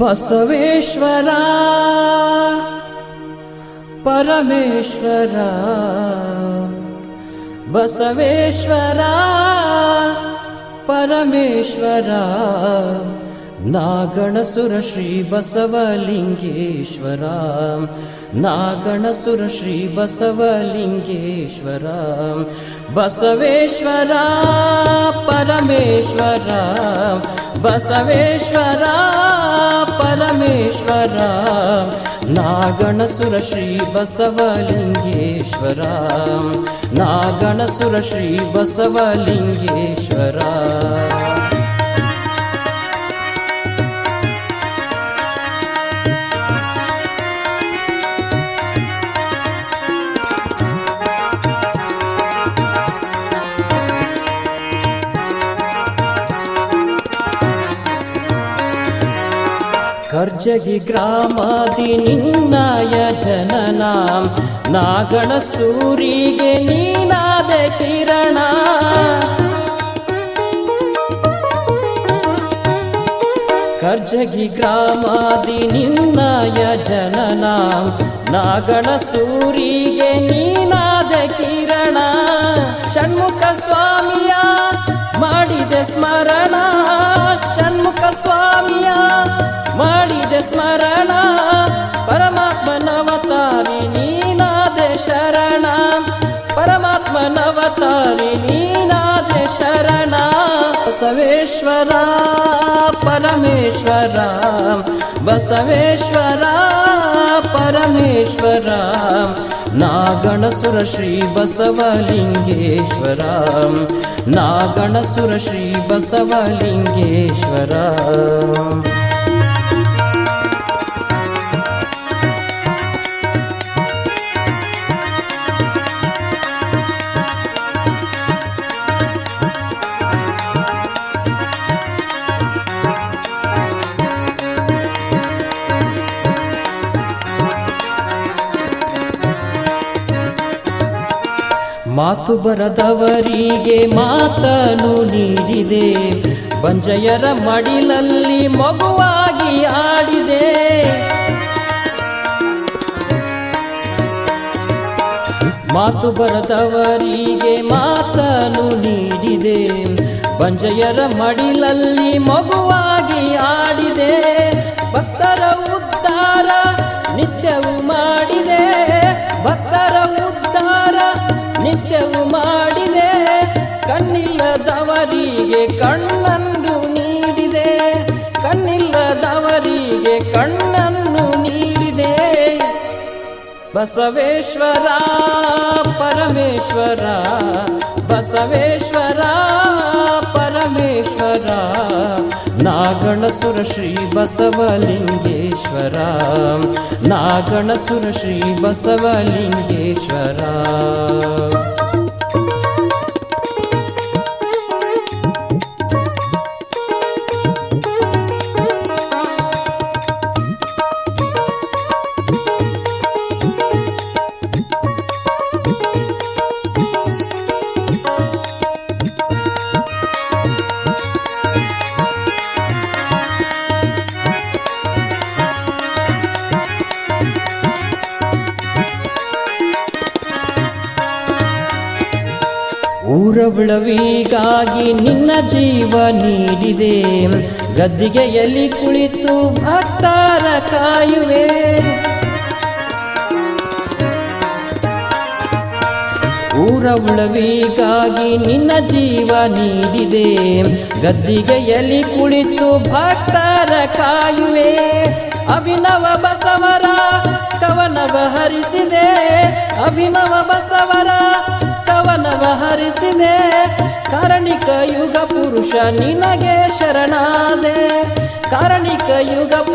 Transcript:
बसवेश्वरा परमेश्वरा बसवेश्वरा परमेश्वरा नागणसुरश्री बसवलिङ्गेश्वरा नागणसुरश्री बसवलिङ्गेश्वरा बसवेश्वरा परमेश्वरा बसवेश्वरा ಪರಮೇಶ್ವರ ನಾಗಣಸುರ ಶ್ರೀ ಬಸವಲಿಂಗೇಶ್ವರ. ನಾಗಣಸುರ ಶ್ರೀ ಬಸವಲಿಂಗೇಶ್ವರ. ಕರ್ಜಗಿ ಗ್ರಾಮಾದಿ ನಿನ್ನಯ ಜನನ. ನಾಗಣ ಸೂರಿಗೆ ನೀನಾದ ಕಿರಣ. ಕರ್ಜಗಿ ಗ್ರಾಮಾದಿ ನಿನ್ನಯ ಜನನ. ನಾಗಣ ಸೂರಿಗೆ ನೀನಾದ ಕಿರಣ. ಷಣ್ಮುಖ ಸ್ವಾಮಿಯ ಮಾಡಿದೆ ಸ್ಮರಣ. निीनाथ शरण परमात्मनवतानि नीनाथ शरण बसवेश्वरा परमेश्वर राम बसवेश्वरा परमेश्वराम ना गणसुर श्री बसवलिङ्गेश्वरा ना गणसुर बसवलिङ्गेश्वरा। ಮಾತು ಬರದವರಿಗೆ ಮಾತನು ನೀಡಿದೆ. ಬಂಜಯರ ಮಡಿಲಲ್ಲಿ ಮಗುವಾಗಿ ಆಡಿದೆ. ಮಾತು ಬರದವರಿಗೆ ಮಾತನು ನೀಡಿದೆ. ಬಂಜಯರ ಮಡಿಲಲ್ಲಿ ಮಗುವಾಗಿ ಆಡಿದೆ. ಭಕ್ತರ ಕಣ್ಣಿಲ್ಲದವರಿಗೆ ಕಣ್ಣನ್ನು ನೀಡಿದೆ. ಕಣ್ಣಿಲ್ಲದವರಿಗೆ ಕಣ್ಣನ್ನು ನೀಡಿದೆ. ಬಸವೇಶ್ವರ, ಪರಮೇಶ್ವರ ಬಸವೇಶ್ವರ, ಪರಮೇಶ್ವರ, ನಾಗಣಸುರ ಶ್ರೀ ಬಸವಲಿಂಗೇಶ್ವರ, ನಾಗಣಸುರ ಶ್ರೀ ಬಸವಲಿಂಗೇಶ್ವರ. ಊರ ಉಳವಿಗಾಗಿ ನಿನ್ನ ಜೀವ ನೀಡಿದೆ. ಗದ್ದಿಗೆಯಲ್ಲಿ ಕುಳಿತು ಭಕ್ತರ ಕಾಯುವೆ. ಊರ ಉಳವಿಗಾಗಿ ನಿನ್ನ ಜೀವ ನೀಡಿದೆ. ಗದ್ದಿಗೆಯಲ್ಲಿ ಕುಳಿತು ಭಕ್ತರ ಕಾಯುವೆ. ಅಭಿನವ ಬಸವರ ಕವನವ ಹರಿಸಿದೆ. ಅಭಿನವ ಬಸವರ ಪುರುಷ ನಿನಗೆ ಶರಣಾದೆ ಕಾರಣಿಕ ಯುಗ ಪುರುಷ